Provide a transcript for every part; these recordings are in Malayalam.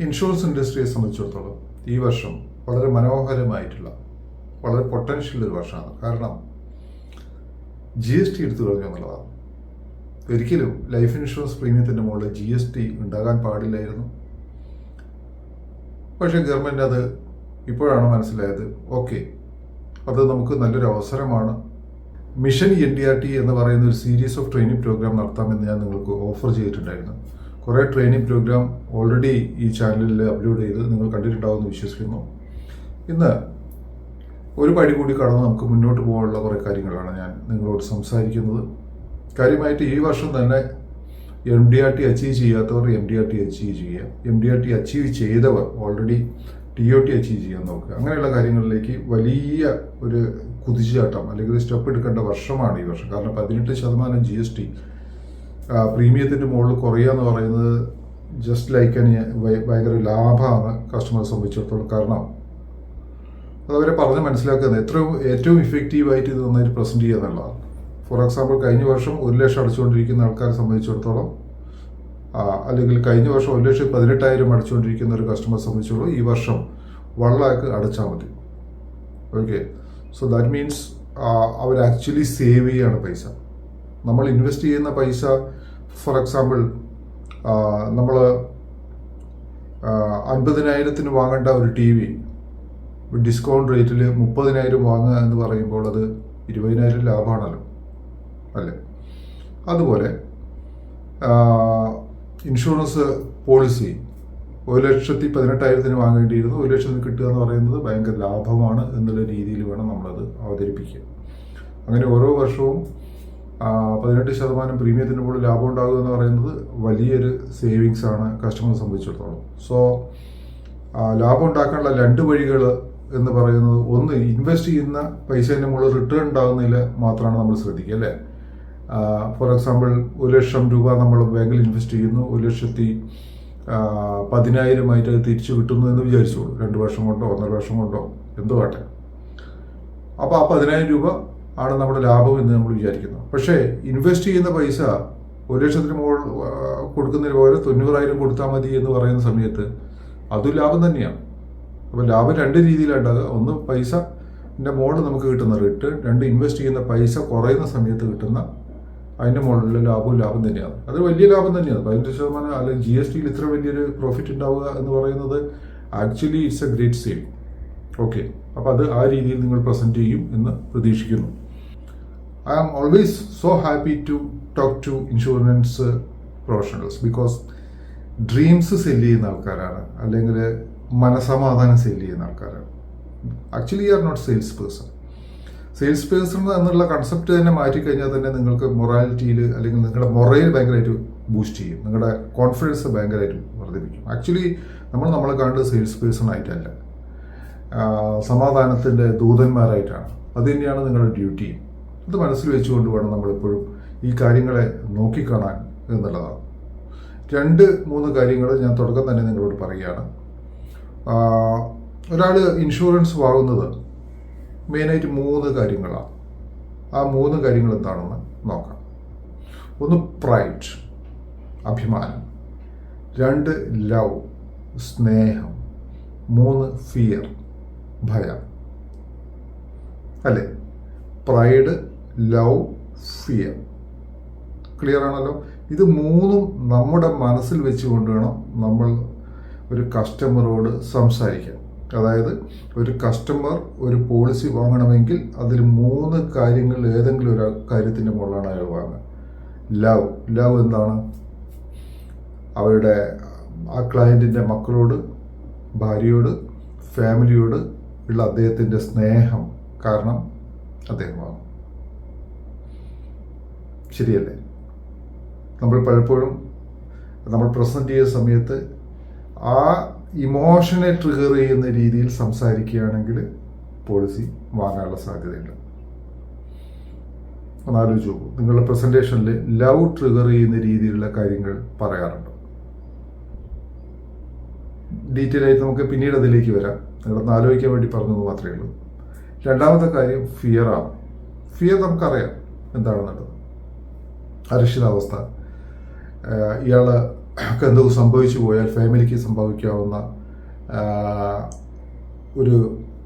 ഇൻഷുറൻസ് ഇൻഡസ്ട്രിയെ സംബന്ധിച്ചിടത്തോളം ഈ വർഷം വളരെ മനോഹരമായിട്ടുള്ള വളരെ പൊട്ടൻഷ്യൽ ഒരു വർഷമാണ്. കാരണം ജി എസ് ടി എടുത്തു കളഞ്ഞു എന്നുള്ളതാണ്. ഒരിക്കലും ലൈഫ് ഇൻഷുറൻസ് പ്രീമിയത്തിന്റെ മുകളിൽ ജി എസ് ടി ഉണ്ടാകാൻ പാടില്ലായിരുന്നു. പക്ഷേ ഗവൺമെന്റ് അത് ഇപ്പോഴാണ് മനസ്സിലായത് ഓക്കെ അത് നമുക്ക് നല്ലൊരു അവസരമാണ്. Mission N D R T എന്ന് പറയുന്ന ഒരു സീരീസ് ഓഫ് ട്രെയിനിങ് പ്രോഗ്രാം നടത്താമെന്ന് ഞാൻ നിങ്ങൾക്ക് ഓഫർ ചെയ്തിട്ടുണ്ടായിരുന്നു. കുറേ ട്രെയിനിങ് പ്രോഗ്രാം ഓൾറെഡി ഈ ചാനലിൽ അപ്ലോഡ് ചെയ്ത് നിങ്ങൾ കണ്ടിട്ടുണ്ടാവുമെന്ന് വിശ്വസിക്കുന്നു. ഇന്ന് ഒരു പടി കൂടി കടന്ന് നമുക്ക് മുന്നോട്ട് പോകാനുള്ള കുറേ കാര്യങ്ങളാണ് ഞാൻ നിങ്ങളോട് സംസാരിക്കുന്നത്. കാര്യമായിട്ട് ഈ വർഷം തന്നെ M D R T achieve ചെയ്യാത്തവർ M D R T achieve ചെയ്യുക. M D R T achieve ചെയ്തവർ already T O T achieve ചെയ്യാൻ നോക്കുക. അങ്ങനെയുള്ള കാര്യങ്ങളിലേക്ക് വലിയ ഒരു കുതിച്ചുചാട്ടം അല്ലെങ്കിൽ സ്റ്റെപ്പ് എടുക്കേണ്ട വർഷമാണ് ഈ വർഷം. കാരണം പതിനെട്ട് ശതമാനം ജി എസ് ടി പ്രീമിയത്തിന്റെ മുകളിൽ കുറയുക എന്ന് പറയുന്നത് ജസ്റ്റ് ലൈക്ക് അനി ഭയങ്കര ലാഭമാണ് കസ്റ്റമറെ സംബന്ധിച്ചിടത്തോളം കാരണം അതവരെ പറഞ്ഞ് മനസ്സിലാക്കുന്നത്. എത്രയും ഏറ്റവും ഇഫക്റ്റീവായിട്ട് ഇത് നന്നായിട്ട് പ്രസന്റ് ചെയ്യുക എന്നുള്ളതാണ്. ഫോർ എക്സാമ്പിൾ കഴിഞ്ഞ വർഷം ഒരു ലക്ഷം അടച്ചുകൊണ്ടിരിക്കുന്ന ആൾക്കാരെ സംബന്ധിച്ചിടത്തോളം അല്ലെങ്കിൽ കഴിഞ്ഞ വർഷം ഒരു ലക്ഷം പതിനെട്ടായിരം അടച്ചുകൊണ്ടിരിക്കുന്ന ഒരു കസ്റ്റമറെ സംബന്ധിച്ചിടത്തോളം ഈ വർഷം വൺ ലാക്ക് അടച്ചാൽ മതി. ഓക്കെ സോ ദാറ്റ് മീൻസ് അവർ ആക്ച്വലി സേവ് ചെയ്യാണ് പൈസ. നമ്മൾ ഇൻവെസ്റ്റ് ചെയ്യുന്ന പൈസ ഫോർ എക്സാമ്പിൾ നമ്മൾ അൻപതിനായിരത്തിന് വാങ്ങേണ്ട ഒരു ടി വി ഡിസ്കൗണ്ട് റേറ്റിൽ മുപ്പതിനായിരം വാങ്ങുക എന്ന് പറയുമ്പോൾ അത് ഇരുപതിനായിരം ലാഭമാണല്ലോ അല്ലേ? അതുപോലെ ഇൻഷുറൻസ് പോളിസി ഒരു ലക്ഷത്തി പതിനെട്ടായിരത്തിന് വാങ്ങേണ്ടിയിരുന്നു ഒരു ലക്ഷത്തിന് കിട്ടുക എന്ന് പറയുന്നത് ഭയങ്കര ലാഭമാണ് എന്നുള്ള രീതിയിൽ വേണം നമ്മളത് അവതരിപ്പിക്കുക. അങ്ങനെ ഓരോ വർഷവും പതിനെട്ട് ശതമാനം പ്രീമിയത്തിന് മുകളിൽ ലാഭം ഉണ്ടാകുക എന്ന് പറയുന്നത് വലിയൊരു സേവിങ്സ് ആണ് കസ്റ്റമറെ സംബന്ധിച്ചിടത്തോളം. സോ ലാഭം ഉണ്ടാക്കാനുള്ള രണ്ട് വഴികൾ എന്ന് പറയുന്നത് ഒന്ന് ഇൻവെസ്റ്റ് ചെയ്യുന്ന പൈസേന്റെ മുകളിൽ റിട്ടേൺ ഉണ്ടാകുന്നതിൽ മാത്രമാണ് നമ്മൾ ശ്രദ്ധിക്കുക അല്ലേ? ഫോർ എക്സാമ്പിൾ ഒരു ലക്ഷം രൂപ നമ്മൾ ബാങ്കിൽ ഇൻവെസ്റ്റ് ചെയ്യുന്നു ഒരു ലക്ഷത്തി പതിനായിരമായിട്ട് അത് തിരിച്ചു കിട്ടുന്നു എന്ന് വിചാരിച്ചോളൂ. രണ്ട് വർഷം കൊണ്ടോ ഒന്നര വർഷം കൊണ്ടോ എന്തോ അപ്പോൾ ആ പതിനായിരം രൂപ ആണ് നമ്മുടെ ലാഭം എന്ന് നമ്മൾ വിചാരിക്കുന്നു. പക്ഷേ ഇൻവെസ്റ്റ് ചെയ്യുന്ന പൈസ ഒരു ലക്ഷത്തിന് മുകളിൽ കൊടുക്കുന്നതിന് പകരം തൊണ്ണൂറായിരം കൊടുത്താൽ മതി എന്ന് പറയുന്ന സമയത്ത് അതും ലാഭം തന്നെയാണ്. അപ്പോൾ ലാഭം രണ്ട് രീതിയിലുണ്ടാകുക ഒന്ന് പൈസ മുകളിൽ നമുക്ക് കിട്ടുന്ന റിട്ടേൺ രണ്ട് ഇൻവെസ്റ്റ് ചെയ്യുന്ന പൈസ കുറയുന്ന സമയത്ത് കിട്ടുന്ന അതിന്റെ മുകളിലുള്ള ലാഭവും ലാഭം തന്നെയാണ്. അത് വലിയ ലാഭം തന്നെയാണ്. പതിനെട്ട് ശതമാനം അല്ലെങ്കിൽ ജി എസ് ടിയിൽ ഇത്ര വലിയൊരു പ്രോഫിറ്റ് ഉണ്ടാവുക എന്ന് പറയുന്നത് actually it's a great save okay അപ്പോൾ അത് ആ രീതിയിൽ നിങ്ങൾ പ്രസന്റ് ചെയ്യും എന്ന് പ്രതീക്ഷിക്കുന്നു. I am always so happy to talk to insurance professionals because dreams sell ചെയ്യുന്ന ആൾക്കാരാണ്. അല്ലെങ്കിൽ മനസമാധാനം സെല്ല് ചെയ്യുന്ന ആൾക്കാരാണ്. Actually you are not sales person sales person എന്നുള്ള കൺസെപ്റ്റ് തന്നെ മാറ്റിക്കഴിഞ്ഞാൽ തന്നെ നിങ്ങൾക്ക് മൊറാലിറ്റിയിൽ അല്ലെങ്കിൽ നിങ്ങളുടെ മൊറയിൽ ഭയങ്കരമായിട്ട് ബൂസ്റ്റ് ചെയ്യും. നിങ്ങളുടെ കോൺഫിഡൻസ് ഭയങ്കരമായിട്ട് വർദ്ധിപ്പിക്കും. ആക്ച്വലി നമ്മൾ നമ്മളെ കാണുന്നത് സെയിൽസ് പേഴ്സൺ ആയിട്ടല്ല. സമാധാനത്തിന്റെ ദൂതന്മാരായിട്ടാണ്. അത് തന്നെയാണ് നിങ്ങളുടെ ഡ്യൂട്ടി അത് മനസ്സിൽ വെച്ചുകൊണ്ട് വേണം നമ്മളെപ്പോഴും ഈ കാര്യങ്ങളെ നോക്കിക്കാണാൻ എന്നുള്ളതാണ്. രണ്ട് മൂന്ന് കാര്യങ്ങൾ ഞാൻ തുടക്കം തന്നെ നിങ്ങളോട് പറയുകയാണ്. ഒരാൾ ഇൻഷുറൻസ് വാങ്ങുന്നത് മെയിനായിട്ട് മൂന്ന് കാര്യങ്ങളാണ്. ആ മൂന്ന് കാര്യങ്ങൾ എന്താണെന്ന് നോക്കാം. ഒന്ന് പ്രൈഡ് അഭിമാനം. രണ്ട് ലവ് സ്നേഹം. മൂന്ന് ഫിയർ ഭയം. അല്ലേ? പ്രൈഡ് ലവ് ഫിയർ ക്ലിയർ ആണല്ലോ? ഇത് മൂന്നും നമ്മുടെ മനസ്സിൽ വെച്ചുകൊണ്ട് വേണം നമ്മൾ ഒരു കസ്റ്റമറോട് സംസാരിക്കാൻ. അതായത് ഒരു കസ്റ്റമർ ഒരു പോളിസി വാങ്ങണമെങ്കിൽ അതിൽ മൂന്ന് കാര്യങ്ങൾ ഏതെങ്കിലും ഒരു കാര്യത്തിന്റെ മുകളിലാണ് അയാൾ വാങ്ങുക. ലവ് ലവ് എന്താണ്? അവരുടെ ആ ക്ലയന്റിന്റെ മക്കളോട് ഭാര്യയോട് ഫാമിലിയോട് ഉള്ള അദ്ദേഹത്തിന്റെ സ്നേഹം കാരണം അദ്ദേഹമാണ്. ശരിയല്ലേ? നമ്മൾ പലപ്പോഴും നമ്മൾ പ്രസന്റ് ചെയ്യുന്ന സമയത്ത് ആ ഇമോഷനെ ട്രിഗർ ചെയ്യുന്ന രീതിയിൽ സംസാരിക്കുകയാണെങ്കിൽ പോളിസി വാങ്ങാനുള്ള സാധ്യതയുണ്ട്. ഒന്ന് ആലോചിച്ച് നോക്കൂ. നിങ്ങളുടെ പ്രസന്റേഷനിൽ ലവ് ട്രിഗർ ചെയ്യുന്ന രീതിയിലുള്ള കാര്യങ്ങൾ പറയാറുണ്ട്. ഡീറ്റെയിൽ ആയിട്ട് നമുക്ക് പിന്നീട് അതിലേക്ക് വരാം. നിങ്ങളൊന്ന് ആലോചിക്കാൻ വേണ്ടി പറഞ്ഞത് മാത്രമേ ഉള്ളൂ. രണ്ടാമത്തെ കാര്യം ഫിയറാണ് ഫിയർ നമുക്കറിയാം എന്താണെന്നുള്ളത്. അരക്ഷിതാവസ്ഥ. ഇയാൾ എന്തോ സംഭവിച്ചു പോയാൽ ഫാമിലിക്ക് സംഭവിക്കാവുന്ന ഒരു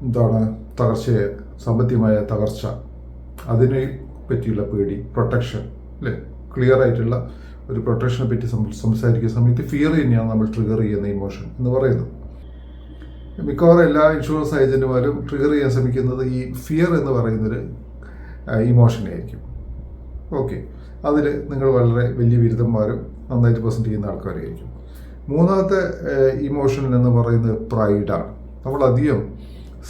എന്താണ് തകർച്ചയെ സാമ്പത്തികമായ തകർച്ച അതിനെ പറ്റിയുള്ള പേടി പ്രൊട്ടക്ഷൻ അല്ലേ? ക്ലിയർ ആയിട്ടുള്ള ഒരു പ്രൊട്ടക്ഷനെ പറ്റി സംസാരിക്കുന്ന സമയത്ത് ഫിയർ തന്നെയാണ് നമ്മൾ ട്രിഗർ ചെയ്യുന്ന ഇമോഷൻ എന്ന് പറയുന്നത്. മിക്കവാറും എല്ലാ ഇൻഷുറൻസ് ഏജന്റുമാരും ട്രിഗർ ചെയ്യാൻ ശ്രമിക്കുന്നത് ഈ ഫിയർ എന്ന് പറയുന്നൊരു ഇമോഷനെ ആയിരിക്കും. ഓക്കെ അതിൽ നിങ്ങൾ വളരെ വലിയ ബിരുദന്മാരും നന്നായിട്ട് പ്രസന്റ് ചെയ്യുന്ന ആൾക്കാരായിരിക്കും. മൂന്നാമത്തെ ഇമോഷൻ എന്ന് പറയുന്നത് പ്രൈഡാണ് നമ്മളധികം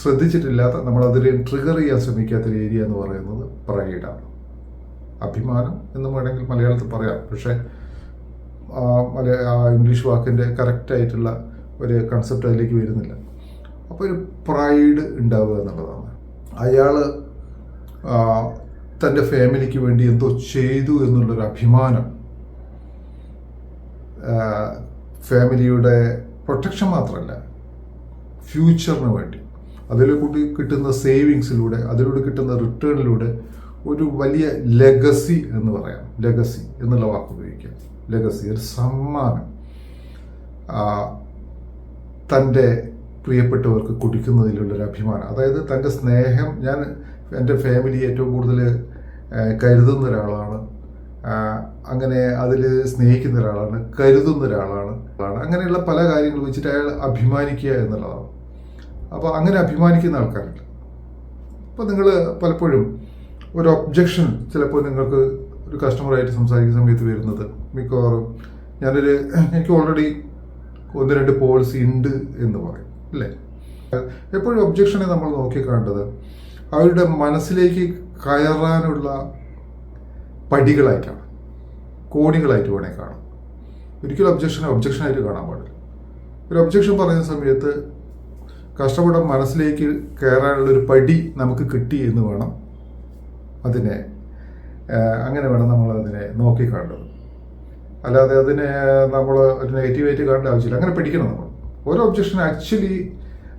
ശ്രദ്ധിച്ചിട്ടില്ലാത്ത നമ്മളതിനെ ട്രിഗർ ചെയ്യാൻ ശ്രമിക്കാത്തൊരു ഏരിയ എന്ന് പറയുന്നത് പ്രൈഡാണ് അഭിമാനം എന്ന് വേണമെങ്കിൽ മലയാളത്തിൽ പറയാം. പക്ഷേ ആ മല- ആ ഇംഗ്ലീഷ് വാക്കിന്റെ കറക്റ്റായിട്ടുള്ള ഒരു കൺസെപ്റ്റ് അതിലേക്ക് വരുന്നില്ല. അപ്പോൾ ഒരു പ്രൈഡ് ഉണ്ടാവുക എന്നുള്ളതാണ്. അയാൾ തന്റെ ഫാമിലിക്ക് വേണ്ടി എന്തോ ചെയ്തു എന്നുള്ളൊരു അഭിമാനം ഫാമിലിയുടെ പ്രൊട്ടക്ഷൻ മാത്രമല്ല ഫ്യൂച്ചറിന് വേണ്ടി. അതിലൂടെ കൂടി കിട്ടുന്ന സേവിങ്സിലൂടെ അതിലൂടെ കിട്ടുന്ന റിട്ടേണിലൂടെ ഒരു വലിയ ലെഗസി എന്ന് പറയാം. ലെഗസി എന്നുള്ള വാക്ക് ഉപയോഗിക്കാം. ലെഗസി ഒരു സമ്മാനം. തന്റെ പ്രിയപ്പെട്ടവർക്ക് കൊടുക്കുന്നതിലുള്ളൊരു അഭിമാനം. അതായത് തന്റെ സ്നേഹം ഞാൻ എന്റെ ഫാമിലി ഏറ്റവും കൂടുതൽ കരുതുന്ന ഒരാളാണ് അങ്ങനെ അതിൽ സ്നേഹിക്കുന്ന ഒരാളാണ് കരുതുന്ന ഒരാളാണ് അങ്ങനെയുള്ള പല കാര്യങ്ങൾ വെച്ചിട്ട് അയാൾ അഭിമാനിക്കുക എന്നുള്ളതാണ്. അപ്പോൾ അങ്ങനെ അഭിമാനിക്കുന്ന ആൾക്കാരുണ്ട്. അപ്പോൾ നിങ്ങൾ പലപ്പോഴും ഒരു ഒബ്ജക്ഷൻ ചിലപ്പോൾ നിങ്ങൾക്ക് ഒരു കസ്റ്റമറായിട്ട് സംസാരിക്കുന്ന സമയത്ത് വരുന്നത്. മിക്കവാറും ഞാനൊരു എനിക്ക് ഓൾറെഡി ഒന്ന് രണ്ട് പോളിസി ഉണ്ട് എന്ന് പറയും. അല്ലേ? എപ്പോഴും ഒബ്ജക്ഷനെ നമ്മൾ നോക്കിക്കാണ്ടത് അവരുടെ മനസ്സിലേക്ക് കയറാനുള്ള പടികളായിട്ടാണ്. കോണികളായിട്ട് വേണേൽ കാണാം. ഒരിക്കലും ഒബ്ജക്ഷനെ ഒബ്ജക്ഷനായിട്ട് കാണാൻ പാടില്ല. ഒരു ഒബ്ജക്ഷൻ പറയുന്ന സമയത്ത് കഷ്ടപ്പെട്ട മനസ്സിലേക്ക് കയറാനുള്ള ഒരു പടി നമുക്ക് കിട്ടി എന്ന് വേണം അതിനെ അങ്ങനെ വേണം നമ്മൾ അതിനെ നോക്കിക്കാണ്ടത് അല്ലാതെ അതിനെ നമ്മൾ ഒരു നെഗറ്റീവായിട്ട് കാണേണ്ട ആവശ്യമില്ല. അങ്ങനെ പഠിക്കണം നമ്മൾ. ഓരോ ഒബ്ജക്ഷൻ ആക്ച്വലി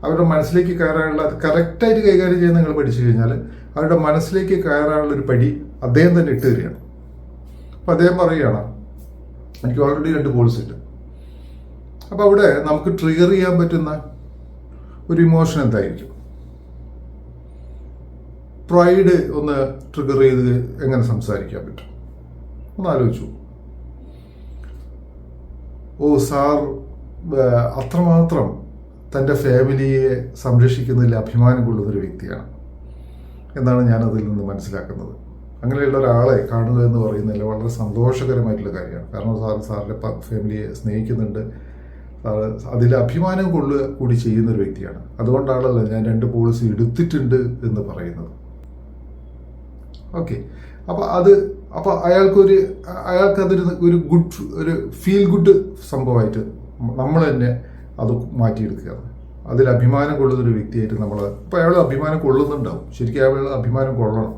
അവരുടെ മനസ്സിലേക്ക് കയറാനുള്ള അത് കറക്റ്റായിട്ട് കൈകാര്യം ചെയ്യാൻ നിങ്ങൾ പഠിച്ചു കഴിഞ്ഞാൽ അവരുടെ മനസ്സിലേക്ക് കയറാനുള്ള ഒരു പടി അദ്ദേഹം തന്നെ ഇട്ട് തരികയാണ്. അപ്പം അദ്ദേഹം പറയുകയാണ് എനിക്ക് ഓൾറെഡി രണ്ട് കോഴ്സ് ഉണ്ട്. അപ്പോൾ അവിടെ നമുക്ക് ട്രിഗർ ചെയ്യാൻ പറ്റുന്ന ഒരു ഇമോഷൻ എന്തായിരിക്കും? പ്രൈഡ് ഒന്ന് ട്രിഗർ ചെയ്ത് എങ്ങനെ സംസാരിക്കാൻ പറ്റും? ഒന്ന് ആലോചിച്ചു. ഓ സാർ അത്രമാത്രം തന്റെ ഫാമിലിയെ സംരക്ഷിക്കുന്നതിൽ അഭിമാനം കൊള്ളുന്ന ഒരു വ്യക്തിയാണ് എന്നാണ് ഞാൻ അതിൽ നിന്ന് മനസ്സിലാക്കുന്നത്. അങ്ങനെയുള്ള ഒരാളെ കാണുക എന്ന് പറയുന്നതിൽ വളരെ സന്തോഷകരമായിട്ടുള്ള കാര്യമാണ്. കാരണം സാർ സാറിന്റെ ഫാമിലിയെ സ്നേഹിക്കുന്നുണ്ട്. അതിൽ അഭിമാനം കൊള്ളുക കൂടി ചെയ്യുന്ന ഒരു വ്യക്തിയാണ്. അതുകൊണ്ടാണല്ലോ ഞാൻ രണ്ട് പോളിസി എടുത്തിട്ടുണ്ട് എന്ന് പറയുന്നത്. ഓക്കെ അപ്പോൾ അത് അപ്പോൾ അയാൾക്കൊരു അയാൾക്കതൊരു ഒരു ഗുഡ് ഒരു ഫീൽ ഗുഡ് സംഭവമായിട്ട് നമ്മൾ തന്നെ അത് മാറ്റിയെടുക്കുകയാണ് അതിൽ അഭിമാനം കൊള്ളുന്ന ഒരു വ്യക്തിയായിട്ട് നമ്മൾ ഇപ്പം അയാൾ അഭിമാനം കൊള്ളുന്നുണ്ടാവും. ശരിക്കും അയാൾ അഭിമാനം കൊള്ളണം.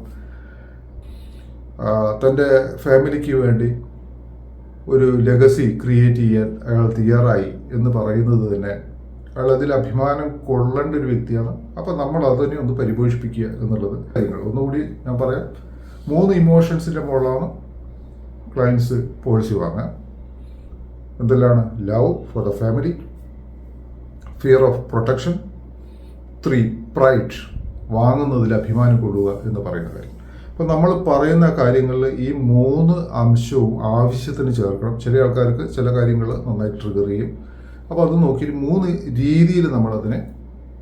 തന്റെ ഫാമിലിക്ക് വേണ്ടി ഒരു ലെഗസി ക്രിയേറ്റ് ചെയ്യാൻ അയാൾ തയ്യാറായി എന്ന് പറയുന്നത് തന്നെ അയാൾ അതിൽ അഭിമാനം കൊള്ളേണ്ട ഒരു വ്യക്തിയാണ്. അപ്പം നമ്മൾ അതിനെ ഒന്ന് പരിപോഷിപ്പിക്കുക എന്നുള്ളത് കാര്യങ്ങൾ. ഒന്നുകൂടി ഞാൻ പറയാം. മൂന്ന് ഇമോഷൻസിന്റെ മുകളിലാണ് ക്ലയൻസ് പോളിസി വാങ്ങുക. എന്തെല്ലാണ് love for the family fear of protection three pride വാങ്ങുന്നതിൽ അഭിമാനം കൊള്ളുക എന്ന് പറയുന്ന കാര്യം. അപ്പം നമ്മൾ പറയുന്ന കാര്യങ്ങളിൽ ഈ മൂന്ന് അംശവും ആവശ്യത്തിന് ചേർക്കണം. ചില ആൾക്കാർക്ക് ചില കാര്യങ്ങൾ നന്നായി ട്രിഗർ ചെയ്യും. അപ്പോൾ അത് നോക്കി മൂന്ന് രീതിയിൽ നമ്മളതിനെ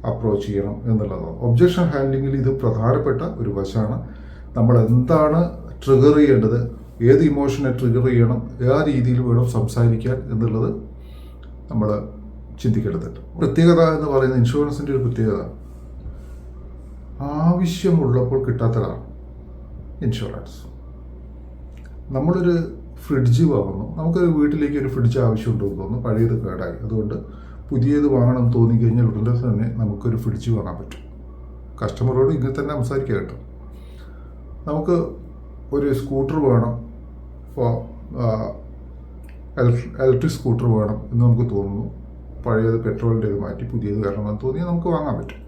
അപ്രോച്ച് ചെയ്യണം എന്നുള്ളതാണ്. ഒബ്ജക്ഷൻ ഹാൻഡ്ലിങ്ങിൽ ഇത് പ്രധാനപ്പെട്ട ഒരു വശമാണ്. നമ്മൾ എന്താണ് ട്രിഗർ ചെയ്യേണ്ടത് ഏത് ഇമോഷനെ ട്രിഗർ ചെയ്യണം ആ രീതിയിൽ വേണം സംസാരിക്കാൻ എന്നുള്ളത് നമ്മൾ ചിന്തിക്കേണ്ടതുണ്ട്. പ്രത്യേകത എന്ന് പറയുന്ന ഇൻഷുറൻസിന്റെ ഒരു പ്രത്യേകത. ആവശ്യമുള്ളപ്പോൾ കിട്ടാത്തതാണ് ഇൻഷുറൻസ് നമ്മളൊരു ഫ്രിഡ്ജ് വാങ്ങുന്നു. നമുക്ക് വീട്ടിലേക്ക് ഒരു ഫ്രിഡ്ജ് ആവശ്യമുണ്ടോ എന്ന് തോന്നുന്നു. പഴയത് കേടായി. അതുകൊണ്ട് പുതിയത് വാങ്ങണം എന്ന് തോന്നിക്കഴിഞ്ഞാൽ ഉടനെ തന്നെ നമുക്കൊരു ഫ്രിഡ്ജ് വാങ്ങാൻ പറ്റും. കസ്റ്റമറോട് ഇങ്ങനെ തന്നെ സംസാരിക്കുക കേട്ടോ. നമുക്ക് ഒരു സ്കൂട്ടർ വേണം. ഇപ്പോൾ ഇലക്ട്രിക് സ്കൂട്ടർ വേണം എന്ന് നമുക്ക് തോന്നുന്നു. പഴയത് പെട്രോളിന്റെ ഇത് മാറ്റി പുതിയത് വരണമെന്ന് തോന്നിയാൽ നമുക്ക് വാങ്ങാൻ പറ്റും.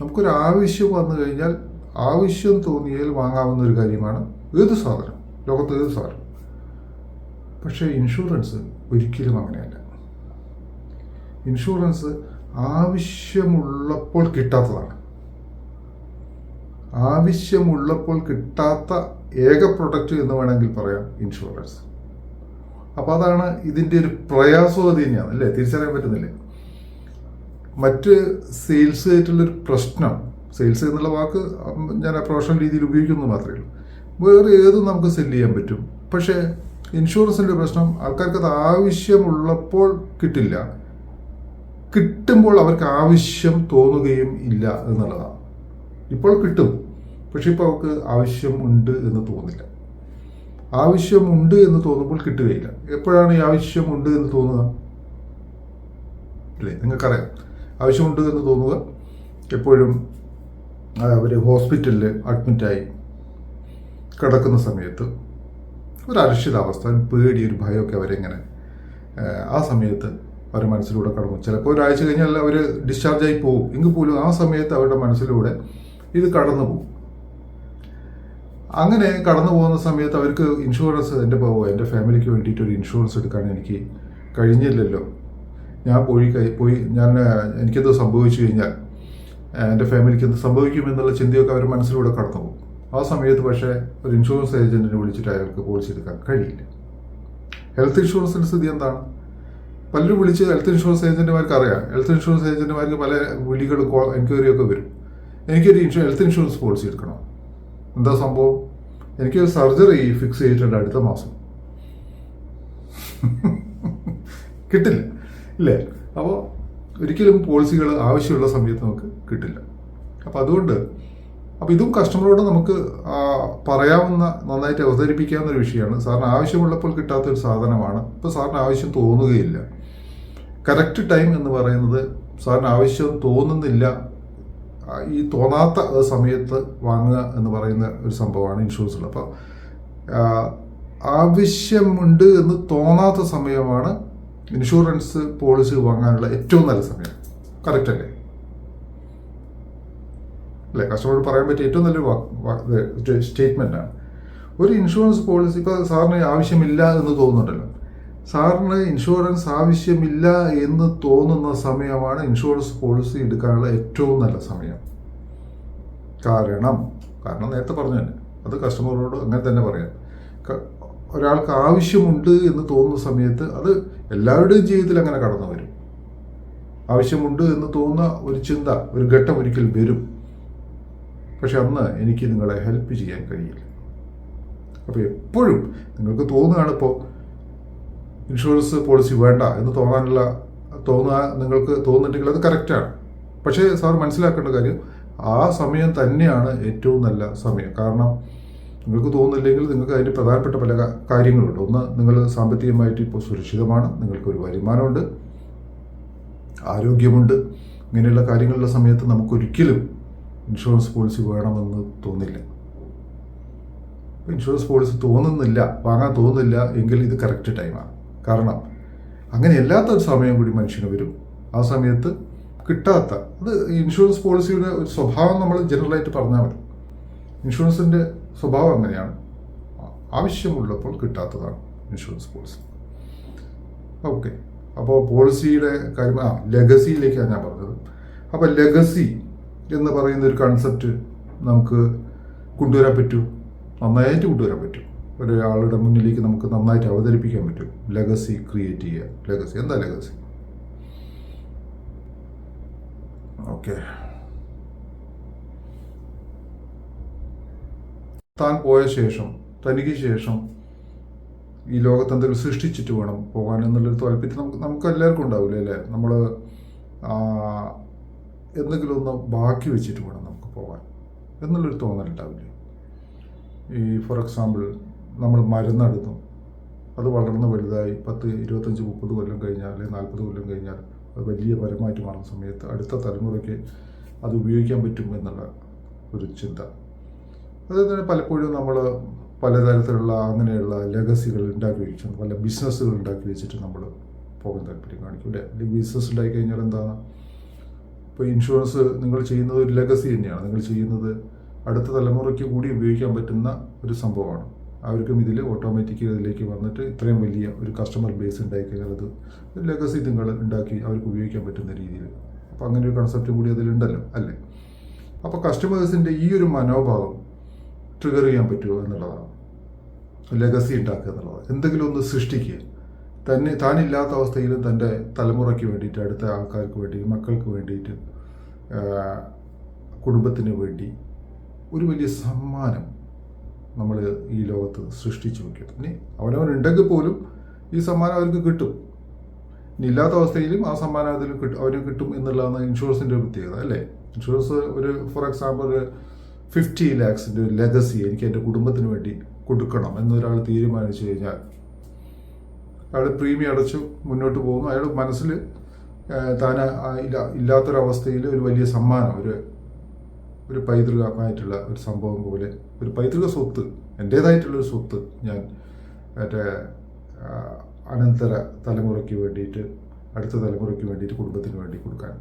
നമുക്കൊരു ആവശ്യം വന്നു കഴിഞ്ഞാൽ ആവശ്യം തോന്നിയാൽ വാങ്ങാവുന്ന ഒരു കാര്യമാണ് ഏത് സാധനം ലോകത്ത് ഏത് സാധനം. പക്ഷേ ഇൻഷുറൻസ് ഒരിക്കലും അങ്ങനെയല്ല. ഇൻഷുറൻസ് ആവശ്യമുള്ളപ്പോൾ കിട്ടാത്തതാണ്. ആവശ്യമുള്ളപ്പോൾ കിട്ടാത്ത ഏക പ്രൊഡക്റ്റ് എന്ന് വേണമെങ്കിൽ പറയാം ഇൻഷുറൻസ് അപ്പോൾ അതാണ് ഇതിന്റെ ഒരു പ്രയാസം അത് തന്നെയാണ് അല്ലേ? തിരിച്ചറിയാൻ പറ്റുന്നില്ലേ? മറ്റ് സെയിൽസ് ആയിട്ടുള്ളൊരു പ്രശ്നം സെയിൽസ് എന്നുള്ള വാക്ക് ഞാൻ പ്രൊഫഷണൽ രീതിയിൽ ഉപയോഗിക്കുന്നു മാത്രമേ ഉള്ളൂ. വേറെ ഏതും നമുക്ക് സെല്ല് ചെയ്യാൻ പറ്റും. പക്ഷേ ഇൻഷുറൻസിന്റെ പ്രശ്നം ആൾക്കാർക്ക് അത് ആവശ്യമുള്ളപ്പോൾ കിട്ടില്ല. കിട്ടുമ്പോൾ അവർക്ക് ആവശ്യം തോന്നുകയും ഇല്ല എന്നുള്ളതാണ്. ഇപ്പോൾ കിട്ടും. പക്ഷെ ഇപ്പോൾ അവർക്ക് ആവശ്യമുണ്ട് എന്ന് തോന്നില്ല ആവശ്യമുണ്ട് എന്ന് തോന്നുമ്പോൾ കിട്ടുകയില്ല. എപ്പോഴാണ് ഈ ആവശ്യമുണ്ട് എന്ന് തോന്നുക? അല്ലേ നിങ്ങൾക്കറിയാം. ആവശ്യമുണ്ട് എന്ന് തോന്നുക എപ്പോഴും അവർ ഹോസ്പിറ്റലിൽ അഡ്മിറ്റായി കിടക്കുന്ന സമയത്ത് ഒരു അരക്ഷിതാവസ്ഥ പേടി ഒരു ഭയമൊക്കെ അവരെങ്ങനെ ആ സമയത്ത് അവരുടെ മനസ്സിലൂടെ കടന്നു. ചിലപ്പോൾ ഒരാഴ്ച കഴിഞ്ഞാൽ അവർ ഡിസ്ചാർജായി പോകും. എങ്കിൽ പോലും ആ സമയത്ത് അവരുടെ മനസ്സിലൂടെ ഇത് കടന്നു പോകും അങ്ങനെ കടന്നു പോകുന്ന സമയത്ത് അവർക്ക് ഇൻഷുറൻസ് എന്റെ പോവോ എന്റെ ഫാമിലിക്ക് വേണ്ടിയിട്ട് ഒരു ഇൻഷുറൻസ് എടുക്കാൻ എനിക്ക് കഴിഞ്ഞില്ലല്ലോ. ഞാൻ പോയി പോയി ഞാൻ എനിക്കെന്ത് സംഭവിച്ചു കഴിഞ്ഞാൽ എന്റെ ഫാമിലിക്ക് എന്ത് സംഭവിക്കും എന്നുള്ള ചിന്തയൊക്കെ അവർ മനസ്സിലൂടെ കടന്നു പോകും. ആ സമയത്ത് പക്ഷേ ഒരു ഇൻഷുറൻസ് ഏജന്റിനെ വിളിച്ചിട്ട് അയാൾക്ക് പോളിസി എടുക്കാൻ കഴിയില്ല. ഹെൽത്ത് ഇൻഷുറൻസിന്റെ സ്ഥിതി എന്താണ്? പലരും വിളിച്ച് ഹെൽത്ത് ഇൻഷുറൻസ് ഏജന്റുമാർക്ക് അറിയാം. ഹെൽത്ത് ഇൻഷുറൻസ് ഏജന്റുമാർക്ക് പല വിളികൾ എൻക്വയറിയൊക്കെ വരും. എനിക്കൊരു ഇൻഷു ഹെൽത്ത് ഇൻഷുറൻസ് പോളിസി എടുക്കണം? എന്താ സംഭവം? എനിക്ക് സർജറി ഫിക്സ് ചെയ്തിട്ടുണ്ട് അടുത്ത മാസം. കിട്ടില്ല. ഇല്ലേ? അപ്പോൾ ഒരിക്കലും പോളിസികൾ ആവശ്യമുള്ള സമയത്ത് നമുക്ക് കിട്ടില്ല. അപ്പോൾ അതുകൊണ്ട് അപ്പോൾ ഇതും കസ്റ്റമറോട് നമുക്ക് പറയാവുന്ന നന്നായിട്ട് അവതരിപ്പിക്കാവുന്ന ഒരു വിഷയമാണ്. സാറിന് ആവശ്യമുള്ളപ്പോൾ കിട്ടാത്തൊരു സാധനമാണ്. ഇപ്പോൾ സാറിന് ആവശ്യം തോന്നുകയില്ല. കറക്റ്റ് ടൈം എന്ന് പറയുന്നത് സാറിന് ആവശ്യം തോന്നുന്നില്ല ഈ തോന്നാത്ത സമയത്ത് വാങ്ങുക എന്ന് പറയുന്ന ഒരു സംഭവമാണ് ഇൻഷുറൻസിൽ അപ്പോൾ ആവശ്യമുണ്ട് എന്ന് തോന്നാത്ത സമയമാണ് ഇൻഷുറൻസ് പോളിസി വാങ്ങാനുള്ള ഏറ്റവും നല്ല സമയം. കറക്റ്റ് അല്ലേ? അല്ലേ കസ്റ്റമറോട് പറയാൻ പറ്റിയ ഏറ്റവും നല്ലൊരു സ്റ്റേറ്റ്മെന്റാണ് ഒരു ഇൻഷുറൻസ് പോളിസി ഇപ്പോൾ സാറിന് ആവശ്യമില്ല എന്ന് തോന്നുന്നുണ്ടല്ലോ. സാറിന് ഇൻഷുറൻസ് ആവശ്യമില്ല എന്ന് തോന്നുന്ന സമയമാണ് ഇൻഷുറൻസ് പോളിസി എടുക്കാനുള്ള ഏറ്റവും നല്ല സമയം. കാരണം കാരണം നേരത്തെ പറഞ്ഞു തന്നെ അത് കസ്റ്റമറോട് അങ്ങനെ തന്നെ പറയാം. ഒരാൾക്ക് ആവശ്യമുണ്ട് എന്ന് തോന്നുന്ന സമയത്ത് അത് എല്ലാവരുടെയും ജീവിതത്തിൽ അങ്ങനെ കടന്നു വരും. ആവശ്യമുണ്ട് എന്ന് തോന്നുന്ന ഒരു ചിന്ത ഒരു ഘട്ടം ഒരിക്കൽ വരും. പക്ഷെ അന്ന് എനിക്ക് നിങ്ങളെ ഹെൽപ്പ് ചെയ്യാൻ കഴിയില്ല. അപ്പോൾ എപ്പോഴും നിങ്ങൾക്ക് തോന്നുകയാണ് ഇപ്പോൾ ഇൻഷുറൻസ് പോളിസി വേണ്ട എന്ന് തോന്നാനുള്ള തോന്നുക നിങ്ങൾക്ക് തോന്നുന്നുണ്ടെങ്കിൽ അത് കറക്റ്റാണ് പക്ഷേ സാർ മനസ്സിലാക്കേണ്ട കാര്യം ആ സമയം തന്നെയാണ് ഏറ്റവും നല്ല സമയം. കാരണം നിങ്ങൾക്ക് തോന്നുന്നില്ലെങ്കിൽ നിങ്ങൾക്ക് അതിന് പ്രധാനപ്പെട്ട പല കാര്യങ്ങളുണ്ട്. ഒന്ന് നിങ്ങൾ സാമ്പത്തികമായിട്ട് ഇപ്പോൾ സുരക്ഷിതമാണ് നിങ്ങൾക്കൊരു വരുമാനമുണ്ട് ആരോഗ്യമുണ്ട് ഇങ്ങനെയുള്ള കാര്യങ്ങളുള്ള സമയത്ത് നമുക്കൊരിക്കലും ഇൻഷുറൻസ് പോളിസി വേണമെന്ന് തോന്നില്ല. ഇൻഷുറൻസ് പോളിസി തോന്നുന്നില്ല വാങ്ങാൻ തോന്നുന്നില്ല എങ്കിൽ ഇത് കറക്റ്റ് ടൈമാണ് കാരണം അങ്ങനെ അല്ലാത്ത സമയം കൂടി മനുഷ്യന് വരും. ആ സമയത്ത് കിട്ടാത്ത അത് ഇൻഷുറൻസ് പോളിസിയുടെ ഒരു സ്വഭാവം നമ്മൾ ജനറലായിട്ട് പറഞ്ഞാൽ മതി. ഇൻഷുറൻസിന്റെ സ്വഭാവം അങ്ങനെയാണ്. ആവശ്യമുള്ളപ്പോൾ കിട്ടാത്തതാണ് ഇൻഷുറൻസ് പോളിസി ഓക്കെ അപ്പോൾ പോളിസിയുടെ കാര്യം ആ ലെഗസിയിലേക്കാണ് ഞാൻ പറഞ്ഞത്. അപ്പോൾ ലെഗസി എന്ന് പറയുന്ന ഒരു കൺസെപ്റ്റ് നമുക്ക് കൊണ്ടുവരാൻ പറ്റൂ? നന്നായിട്ട് കൊണ്ടുവരാൻ പറ്റും. ഒരാളുടെ മുന്നിലേക്ക് നമുക്ക് നന്നായിട്ട് അവതരിപ്പിക്കാൻ പറ്റും. ലെഗസി ക്രിയേറ്റ് ചെയ്യുക. ലെഗസി എന്താ ലെഗസി ഓക്കെ താൻ പോയ ശേഷം തനിക്ക് ശേഷം ഈ ലോകത്ത് എന്തെങ്കിലും സൃഷ്ടിച്ചിട്ട് വേണം പോകാൻ എന്നുള്ളൊരു തോൽപ്പിച്ച് നമുക്ക് നമുക്ക് എല്ലാവർക്കും ഉണ്ടാവില്ല അല്ലേ? നമ്മൾ എന്തെങ്കിലും ഒന്ന് ബാക്കി വെച്ചിട്ട് വേണം നമുക്ക് പോകാൻ. എന്നുള്ളൊരു തോന്നലുണ്ടാവില്ലേ? ഈ ഫോർ എക്സാമ്പിൾ നമ്മൾ മരുന്നെടുത്തു. അത് വളർന്ന് വലുതായി പത്ത് ഇരുപത്തഞ്ച് മുപ്പത് കൊല്ലം കഴിഞ്ഞാൽ അല്ലെങ്കിൽ നാൽപ്പത് കൊല്ലം കഴിഞ്ഞാൽ അത് വലിയ പരമായിട്ട് മാറുന്ന സമയത്ത് അടുത്ത തലമുറയ്ക്ക് അത് ഉപയോഗിക്കാൻ പറ്റും എന്നുള്ള ഒരു ചിന്ത. അതുപോലെ തന്നെ പലപ്പോഴും നമ്മൾ പലതരത്തിലുള്ള അങ്ങനെയുള്ള ലെഗസികൾ ഉണ്ടാക്കി വെച്ചിട്ടുണ്ട് പല ബിസിനസ്സുകൾ ഉണ്ടാക്കി വെച്ചിട്ട് നമ്മൾ പോകാൻ താല്പര്യം കാണിക്കും അല്ലേ? അല്ലെങ്കിൽ ബിസിനസ് ഉണ്ടായി കഴിഞ്ഞാൽ എന്താണ്? ഇപ്പോൾ ഇൻഷുറൻസ് നിങ്ങൾ ചെയ്യുന്നത് ഒരു ലെഗസി തന്നെയാണ്. നിങ്ങൾ ചെയ്യുന്നത് അടുത്ത തലമുറയ്ക്ക് കൂടി ഉപയോഗിക്കാൻ പറ്റുന്ന ഒരു സംഭവമാണ്. അവർക്കും ഇതിൽ ഓട്ടോമാറ്റിക്കലി അതിലേക്ക് വന്നിട്ട് ഇത്രയും വലിയ ഒരു കസ്റ്റമർ ബേസ് ഉണ്ടായി കഴിഞ്ഞാൽ അത് ലെഗസി നിങ്ങൾ ഉണ്ടാക്കി അവർക്ക് ഉപയോഗിക്കാൻ പറ്റുന്ന രീതിയിൽ. അപ്പോൾ അങ്ങനെ ഒരു കൺസെപ്റ്റ് കൂടി അതിലുണ്ടല്ലോ അല്ലേ? അപ്പോൾ കസ്റ്റമേഴ്സിന്റെ ഈ ഒരു മനോഭാവം ട്രിഗർ ചെയ്യാൻ പറ്റുമോ എന്നുള്ളതാണ്. ലെഗസി ഉണ്ടാക്കുക എന്നുള്ളതാണ് എന്തെങ്കിലും ഒന്ന് സൃഷ്ടിക്കുക. തന്നെ താനില്ലാത്ത അവസ്ഥയിലും തന്റെ തലമുറയ്ക്ക് വേണ്ടിയിട്ട് അടുത്ത ആൾക്കാർക്ക് വേണ്ടി മക്കൾക്ക് വേണ്ടിയിട്ട് കുടുംബത്തിന് വേണ്ടി ഒരു വലിയ സമ്മാനം നമ്മൾ ഈ ലോകത്ത് സൃഷ്ടിച്ചു വയ്ക്കും ഇനി അവനവനുണ്ടെങ്കിൽ പോലും ഈ സമ്മാനം അവർക്ക് കിട്ടും. ഇനി ഇല്ലാത്ത അവസ്ഥയിലും ആ സമ്മാനം അതിൽ കിട്ടും അവന് കിട്ടും എന്നുള്ളതാണ് ഇൻഷുറൻസിന്റെ പ്രത്യേകത അല്ലേ? ഇൻഷുറൻസ് ഒരു ഫോർ എക്സാമ്പിൾ ഒരു ഫിഫ്റ്റി ലാക്സിന്റെ ഒരു ലെഗസി എനിക്ക് എന്റെ കുടുംബത്തിന് വേണ്ടി കൊടുക്കണം എന്നൊരാൾ തീരുമാനിച്ചു കഴിഞ്ഞാൽ അയാൾ പ്രീമിയം അടച്ചു മുന്നോട്ട് പോകുന്നു. അയാൾ മനസ്സിൽ താൻ ഇല്ലാത്തൊരവസ്ഥയിൽ ഒരു വലിയ സമ്മാനം ഒരു ഒരു പൈതൃകമായിട്ടുള്ള ഒരു സംഭവം പോലെ ഒരു പൈതൃക സ്വത്ത് എന്റേതായിട്ടുള്ളൊരു സ്വത്ത് ഞാൻ മറ്റേ അനന്തര തലമുറയ്ക്ക് വേണ്ടിയിട്ട് അടുത്ത തലമുറയ്ക്ക് വേണ്ടിയിട്ട് കുടുംബത്തിന് വേണ്ടി കൊടുക്കാൻ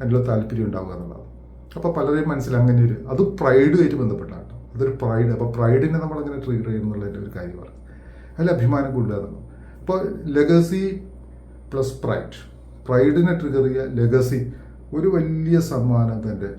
അതിനുള്ള താല്പര്യം ഉണ്ടാവുക എന്നുള്ളതാണ്. അപ്പോൾ പലരെയും മനസ്സിൽ അങ്ങനെ ഒരു അത് പ്രൈഡുമായിട്ട് ബന്ധപ്പെട്ടാണ്. കേട്ടോ അതൊരു പ്രൈഡ് അപ്പോൾ പ്രൈഡിനെ നമ്മളങ്ങനെ ട്രിഗർ ചെയ്യുന്നുള്ളതിന്റെ ഒരു കാര്യമാണ് അതിൽ അഭിമാനം കൊള്ളുക എന്നുള്ളത്. അപ്പോൾ ലെഗസി പ്ലസ് പ്രൈഡ് പ്രൈഡിനെ ട്രിഗർ ചെയ്യുക ലെഗസി ഒരു വലിയ സമ്മാനം തന്റെ